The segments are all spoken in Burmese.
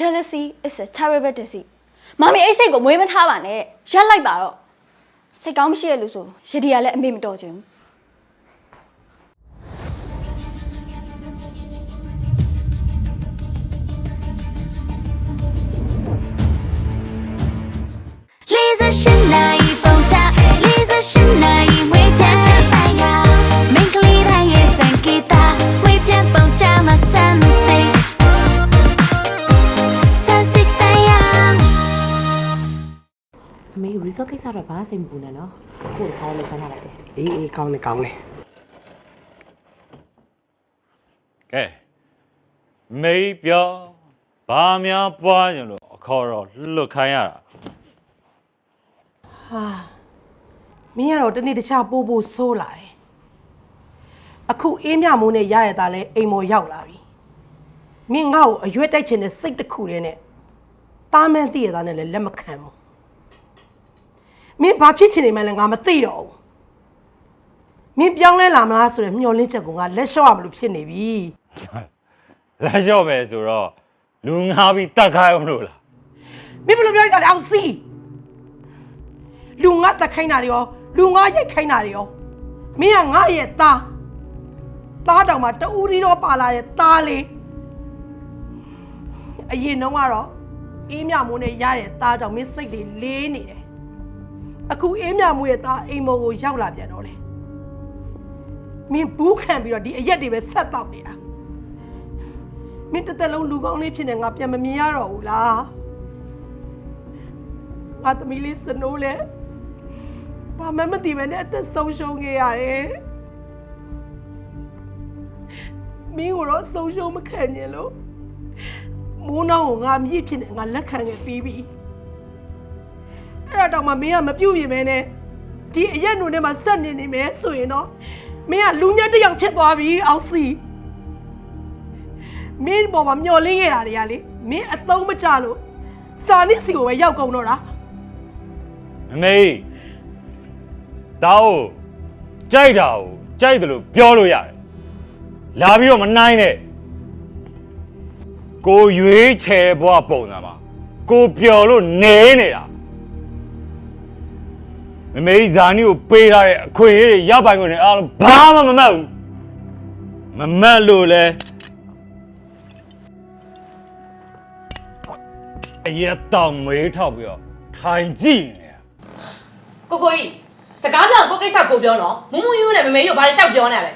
jealousy is a terrible disease မမီအဲ့စိတ်ကိုမွေးမထားပါနဲ့ရက်လိုက်ပါတော့စိတ်ကောင်းမရှိရလို့ဆိုရဒီကလည်းအမေမတော်ချင်ဘူးလေးစရှင်နိုင် ကိစ္စတော့ဘာစိတ်မပူနဲ့နော်ကိုယ်ထားလို့ခဏလိုက်တယ်အေးအေးကောင်းနေကောင်းနေကဲမေးပြောဘာများပွားကြလို့အခေါ်တော့လွတ်ခိုင်းရတာဟာမင်းကတော့တနေ့တခြားပို့ဖို့ဆိုးလာတယ်အခုအေးမြမိုးနဲ့ရရတာလဲအိမ်မော်ရောက်လာပြီမင်းငါ့ကိုအရွက်တိုက်ချင်တဲ့စိတ်တစ်ခုတည်းနဲ့တားမန်းတည့်ရတာနဲ့လည်းလက်မခံဘူး မင်းဘာဖြစ်ချင်နေမှလဲငါမသိတော့ဘူးမင်းပြောင်းလဲလာမလားဆိုရယ်မျောလင်းချက်ကငါလက်လျှော့ရမလို့ဖြစ်နေပြီလက်လျှော့မယ်ဆိုတော့လူငါပြီးတတ်ခိုင်းအောင်လို့လားမင်းဘယ်လိုပြောလိုက်တာလဲအောင်စီလူငါတက်ခိုင်းတာတွေရောလူငါရိုက်ခိုင်းတာတွေရောမင်းကငါရဲ့သားသားတောင်မှတူးရီတော့ပါလာတဲ့သားလေးအရင်တော့ကတော့အေးမြမိုးနဲ့ရတဲ့သားကြောင့်မင်းစိတ်တွေလေးနေတယ် အခုအေးမြမိုးရဲ့သားအိမ်မော်ကိုရောက်လာပြန်တော့လေမင်းဘူးခံပြီးတော့ဒီအရက်တွေပဲဆက်တော့နေတာမင်းတစ်သက်လုံးလူကောင်းလေးဖြစ်နေငါပြန်မမြင်ရတော့ဘူးလားငါသမီးလေးစနိုးလဲဘာမှမသိပဲနဲ့အသက်ဆုံးရှုံးခဲ့ရတယ်မင်းကိုတော့ဆုံးရှုံးမခံညင်လို့မိုးနှောင်းကိုငါမြည်ဖြစ်နေငါလက်ခံခဲ့ပြီးပြီ အဲ့ဒါတော့မှမင်းကမပြုတ်ပြင်မဲနဲ့ဒီအရက်နုံထဲမှာဆက်နေနေမယ်ဆိုရင်တော့မင်းကလူညက်တစ်ယောက်ဖြစ်သွားပြီအောင်စီမင်းပေါ်မှာမျောလင်းခဲ့တာတွေကလေမင်းအသုံးမချလို့စာနစ်စီကိုပဲရောက်ကုန်တော့တာမမေးတောက်ကြိုက်တာကိုကြိုက်တယ်လို့ပြောလို့ရတယ်လာပြီးတော့မနိုင်နဲ့ကိုရွေးချယ်ဘွားပုံစံမှာကိုပျော်လို့နေနေတာ မမေးဇာနီကိုပေးထားတဲ့အခွင့်အရေးတွေရပိုင်ခွင့်တွေအားလုံးဘာမှမမှတ်ဘူးမမှတ်လို့လဲအရက်တောင်မေးထောက်ပြီးတော့ထိုင်ကြည့်နေတာကိုကိုကြီးစကားပြောင်းကိုကိစ္စကိုပြောနော်မူးမူးယူနဲ့မမေကြီးကိုဘာလို့ရှောက်ပြောနေရလဲ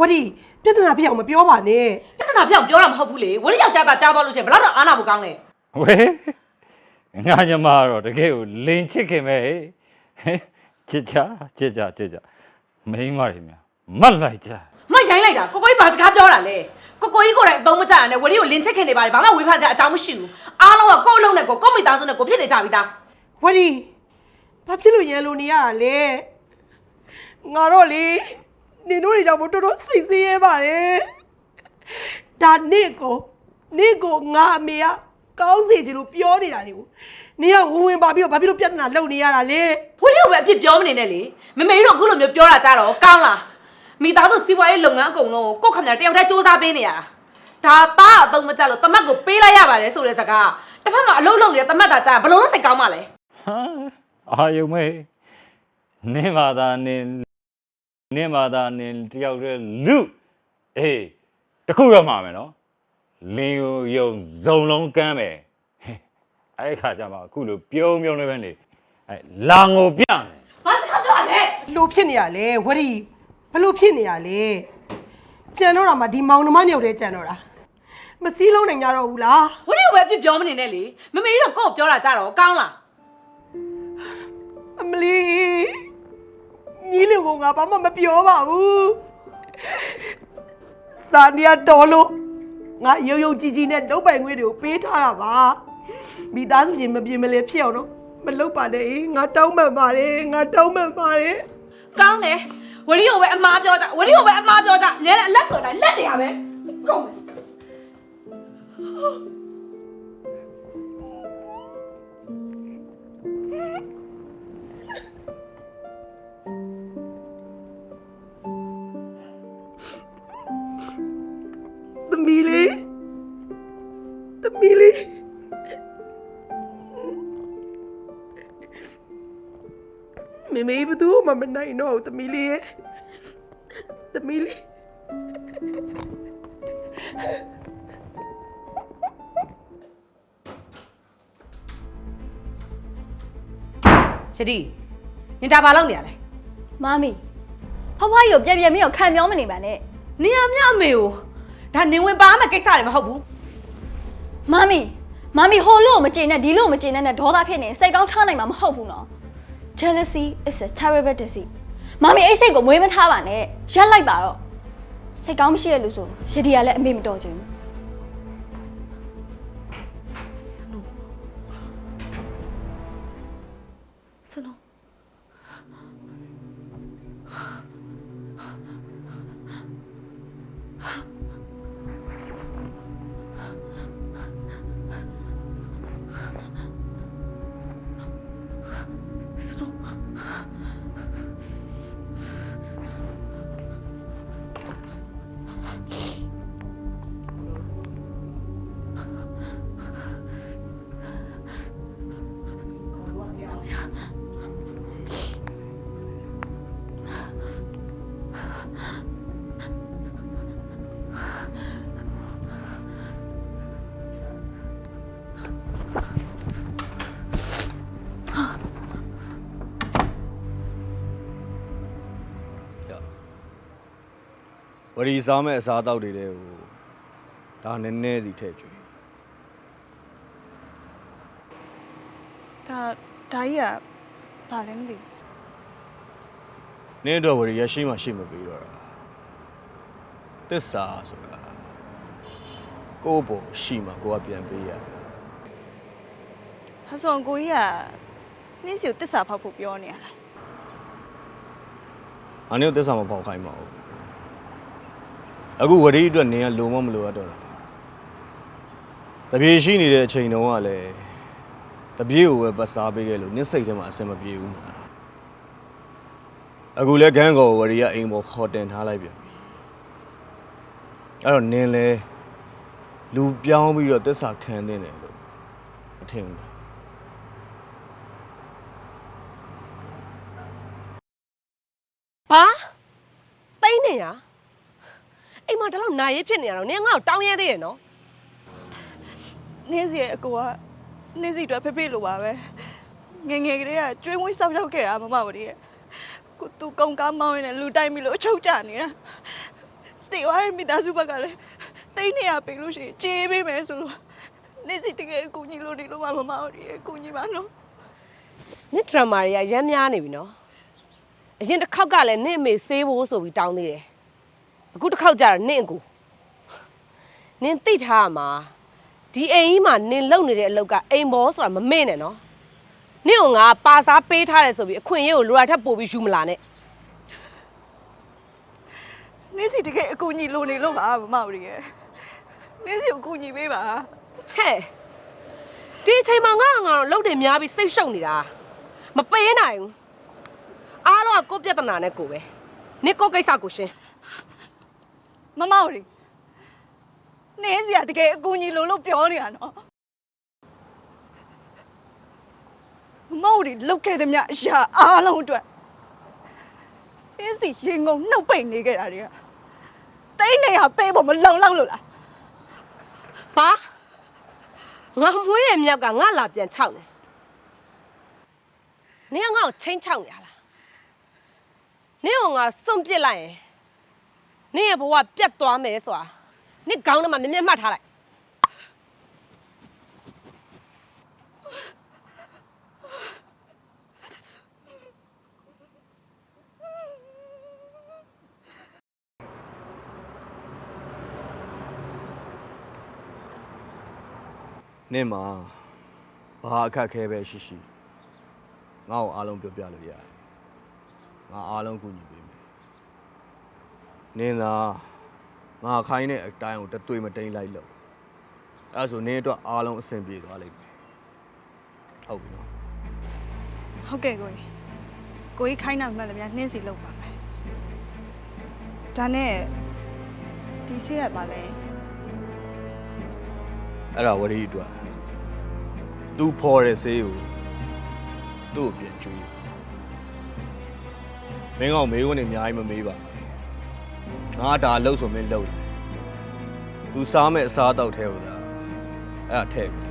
ဝဒီပြဿနာဖြစ်အောင်မပြောပါနဲ့ပြဿနာပြောင်းပြောတာမဟုတ်ဘူးလေဝရယောက်ျားသားကြားသွားလို့ရှိရင်ဘယ်တော့တော့အာနာဖို့ကောင်းလဲဝေးငါညမတော့တကယ်ကိုလင်းချစ်ခင်ပဲဟဲ့ ချစ်ချာချစ်ချာချစ်ချာမိန်းမတွေများမတ်လိုက်ကြမရိုင်းလိုက်တာကိုကိုကြီးဘာစကားပြောတာလဲကိုကိုကြီးကိုယ်တိုင်အသုံးမကျတာနဲ့ဝရကိုလင်းချက်ခင်နေပါလေဘာမှဝေဖန်စရာအကြောင်းမရှိဘူးအားလုံးကကိုယ့်အလုံးနဲ့ကိုကိုယ့်မိသားစုနဲ့ကိုဖြစ်နေကြပြီသားဝဒီဘာဖြစ်လို့ရန်လိုနေရတာလဲငါတော့လေနင်တို့တွေကြောင့်မို့တော်တော်စိတ်ဆင်းရဲပါတယ်ဒါနေ့ကိုနေ့ကိုငါအမေကကောင်းစီတယ်လို့ပြောနေတာတွေကို နင်ကဝင်ဝင်ပါပြီးတော့ဘာဖြစ်လို့ပြဿနာလုပ်နေရတာလဲဝရကိုပဲအဖြစ်ပြောမနေနဲ့လေမမေကြီးတို့အခုလိုမျိုးပြောတာကြတော့ကောင်းလားမိသားစုစီးပွားရေးလုပ်ငန်းအကုန်လုံးကိုကိုယ့်ခမရတယောက်တည်းစူးစမ်းပေးနေရတာဒါသားအသုံးမကျလို့တမတ်ကိုပေးလိုက်ရပါတယ်ဆိုတဲ့စကားတစ်ဖက်မှာအလုံးလုံးနေတဲ့တမတ်တာကြာဘယ်လုံးလုံးစိတ်ကောင်းမှလဲဟမ်အာယုံမေနင်းပါသာနင်းနင်းပါသာနင်းတယောက်တည်းလူအေးတခုတော့မှာမယ်နော်လင်းကိုယုံဇုံလုံးကမ်းမယ်ဟဲ့ အဲ့ခါကျမှအခုလိုပြုံးပြုံးလေးပဲနေအဲ့လာငိုပြမယ်ဘာစကားပြောရလဲဘလို့ဖြစ်နေရလဲဝဒီဘလို့ဖြစ်နေရလဲကြံတော့တာမှဒီမောင်နှမညောက်တဲ့ကြံတော့တာမစည်းလုံးနိုင်ကြတော့ဘူးလားဝရီကိုပဲအဖြစ်ပြောမနေနဲ့လေမမေကြီးတို့ကိုယ့်ကိုပြောတာကြတော့ကောင်းလားအမလီညီလေးကငါဘာမှမပြောပါဘူးစာနီယာတော်လို့ငါရုံရုံကြည်ကြည်နဲ့လုပ်ပိုင်ခွင့်တွေကိုပေးထားတာပါ မိသားစုချင်းမပြေမလဲဖြစ်အောင်တော့မလုပ်ပါနဲ့အေးငါတောင်းပန်ပါတယ်ငါတောင်းပန်ပါတယ်ကောင်းတယ်ဝရီကိုပဲအမားပြောကြဝရီကိုပဲအမားပြောကြငဲတဲ့အလက်ဆိုတိုင်းလက်နေရပဲကုန်တယ်သမီးလေးသမီးလေး မေမေဘသူမှမနိုင်တော့ဘူးသမီးလေးရဲ့သမီးလေးရှဒီနင်ဒါဘာလုပ်နေရလဲမမီဖွားဖွားကြီးကိုပြက်ပြက်မင်းကိုခံပြောမနေပါနဲ့နင်အမြအမေကိုဒါနင်ဝင်ပါမယ်ကိစ္စတွေမဟုတ်ဘူးမမီ မမီဟိုလို့မကျေနဲ့ဒီလို့မကျေနဲ့နဲ့ဒေါသဖြစ်နေစိတ်ကောင်းထားနိုင်မှာမဟုတ်ဘူးနော် jealousy is a terrible disease မမီအဲ့စိတ်ကိုမွေးမထားပါနဲ့ရက်လိုက်ပါတော့စိတ်ကောင်းမရှိရဲ့လူဆိုရဒီကလည်းအမေမတော်ချင်ဘူး ဝရီစားမဲ့အစားအသောက်တွေတဲ့ဟိုဒါနည်းနည်းစီထည့်ကျွေးဒါ ဒါကြီးကဘာလဲမသိ။နင်းအတွက်ဝရီရရှိမှရှိမပြီးတော့တာ။သစ္စာဆိုတာကိုယ့်ဘောရှိမှကိုယ်ကပြန်ပေးရတယ်ဘူးဟာဆိုရင်ကိုကြီးကနှင်းစီကိုတစ္ဆာဖောက်ဖို့ပြောနေရလား။အနည်းသစ္စာမပေါက်ခိုင်းပါဘူး။အခုဝရီအတွက်နင်းကလုံမမလို့ရတော့တာ။တပြေရှိနေတဲ့အချိန်တုန်းကလည်း တပြေကိုပဲပတ်စားပေးခဲ့လို့နင်းစိတ်ထဲမှာအဆင်မပြေဘူး။အခုလဲခန်းကောဝရီကအိမ်ပေါ်ခေါ်တင်ထားလိုက်ပြန်ပြီ။အဲ့တော့နင်းလဲလူပြောင်းပြီးတော့သစ္စာခံနေတယ်လို့မထင်ဘူးလားဘာတိတ်နေရအိမ်မှာဒီလောက်နာရေးဖြစ်နေရတော့နင်ငါ့ကိုတောင်းရဲသေးရဲ့နော်နှင်းစီရဲ့အကိုက နှင်းစီအတွက်ဖေးဖေးလိုပါပဲငယ်ငယ်ကလေးကကျွေးမွေးစောက်ရောက်ခဲ့တာမမဝရီရဲ့ကိုသူကုံကားမောင်းရင်းနဲ့လူတိုင်းပြီလို့အချုပ်ကြနေတာတေဝါရဲ့မိသားစုဘက်ကလည်းတိတ်နေရပြီလို့ရှိရင်ကြေးပေးမယ်ဆိုလို့နှင်းစီတကယ်အကူကြီးလို့နေလို့မမဝရီရဲ့အကူကြီးပါနော်နင်ဒရမာတွေကရမ်းများနေပြီနော်အရင်တစ်ခေါက်ကလည်းနင့်အမေဆေးဖို့ဆိုပြီးတောင်းသေးတယ်အခုတစ်ခေါက်ကျတော့နင့်အကူနင်သိထားရမှာ ဒီအိမ်ကြီးမှာနင်လုံနေတဲ့အလုပ်ကအိမ်ဘောဆိုတာမမေ့နဲ့နော်နင့်ကငါပါစားပေးထားတယ်ဆိုပြီးအခွင့်အရေးကိုလိုရာထက်ပိုပြီးယူမလာနဲ့နှင်းစီတကယ်အကူကြီးလို့နေလို့ပါမမဝရီရဲ့နှင်းစီကိုအကူကြီးပေးပါဟဲ့ဒီအချိန်မှာငါငါတော့လုပ်တယ်များပြီးစိတ်ရှုပ်နေတာမပေးနိုင်ဘူးအားလုံးကကိုယ့်ပြဿနာနဲ့ကိုယ်ပဲနင်ကိုယ့်ကိစ္စကိုရှင်းမမတို့ နေစရာတကယ်အကူကြီးလို့လို့ပြောနေတာနော်မမတို့လုတ်ခဲ့တဲ့မြအရာအားလုံးအတွက်အင်းစီရင်ကုန်နှုတ်ပိတ်နေခဲ့တာတွေကတိတ်နေရပေးဖို့မလုံလောက်လို့လားဘာငါမွေးတဲ့မြောက်ကငါလာပြန်ခြောက်နေနင်ကငါ့ကိုချင်းချောက်နေရလားနင်ကငါစွန့်ပစ်လိုက်ရင်နင်ရဲ့ဘဝပြတ်သွားမယ်ဆိုတာ နင်ခေါင်းထဲမှာမြင်မြင်မှတ်ထားလိုက်နင့်မှာဘာအခက်အခဲပဲရှိရှိငါ့ကိုအားလုံးပြောပြလို့ရတယ်ငါအားလုံးကူညီပေးမယ်နင်းသာ ငါခိုင်းတဲ့အတိုင်းကိုတသွေးမတိန်လိုက်လို့အဲဒါဆိုနင်းအတွက်အားလုံးအဆင်ပြေသွားလိမ့်မယ်ဟုတ်ပြီနော်ဟုတ်ကဲ့ကိုကြီးကိုကြီးခိုင်းတာမှန်တယ်များနှင်းစီလောက်ပါမယ်ဒါနဲ့ဒီဆေးရပါလဲအဲ့ဒါဝရီအတွက်သူဖော်တဲ့ဆေးကိုသူ့ကိုပြန်ကျွေးမင်းကောင်မေးခွန်းနေအများကြီးမမေးပါ ငါဒါလှုပ်ဆိုမင်းလှုပ်တယ်သူစားမဲ့အစားအသောက်ထဲဟိုလားအဲ့ဒါထဲ့ပြီ